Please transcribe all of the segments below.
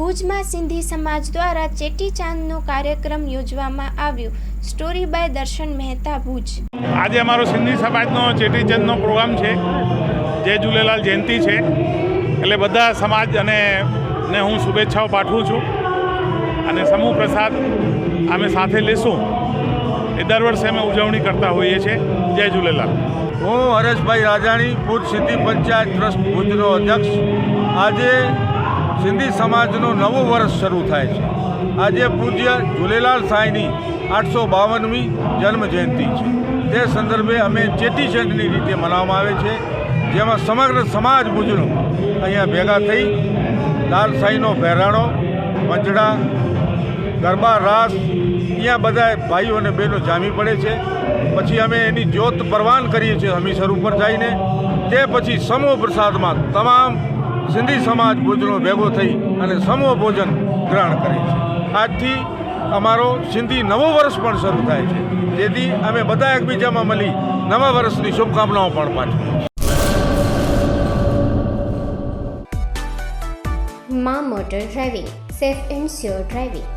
ભુજમાં સિંધી સમાજ દ્વારા ચેટીચાંદનો કાર્યક્રમ યોજવામાં આવ્યો. સ્ટોરી બાય દર્શન મહેતા ભુજ. આજે અમારો સિંધી સમાજનો ચેટીચાંદનો પ્રોગ્રામ છે. જય ઝૂલેલાલ જયંતિ છે. એટલે બધા સમાજ અને ને હું શુભેચ્છાઓ પાઠવું છું. અને સમૂહ પ્રસાદ અમે સાથે લેશું. એ દર વર્ષે અમે ઉજવણી કરતા હોઈએ છીએ. જય ઝૂલેલાલ હું હરેશભાઈ રાજાણી ભુજ સિદ્ધિ પંચાયત ટ્રસ્ટ ભુજનો અધ્યક્ષ. આજે સિંધી સમાજનું નવું વર્ષ શરૂ થાય છે. આજે પૂજ્ય ઝૂલેલાલ સાંઈની આઠસો બાવનમી જન્મજયંતિ છે. તે સંદર્ભે અમે ચેટીચંડની રીતે મનાવવામાં આવે છે, જેમાં સમગ્ર સમાજ ભુજનો અહીંયા ભેગા થઈ લાલ સાંઈનો બહેરાણો, મંજડા, ગરબા, રાસ અહીંયા બધા ભાઈઓ અને બહેનો જામી પડે છે. પછી અમે એની જ્યોત પરવાન કરીએ છીએ હમીસર ઉપર જઈને. તે પછી સમૂહ પ્રસાદમાં તમામ સિંધી સમાજ ભુજનો ભેગો થઈ અને સમૂહ ભોજન ગ્રહણ કરે છે. આજથી અમારો સિંધી નવો વર્ષ પણ શરૂ થાય છે. જેથી અમે બધા એકબીજામાં મળી નવા વર્ષની શુભકામનાઓ પણ પાઠવીએ મા motor driving, safe and sure driving.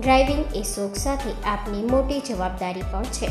Driving એ શોખ સાથે આપની મોટી જવાબદારી પણ છે.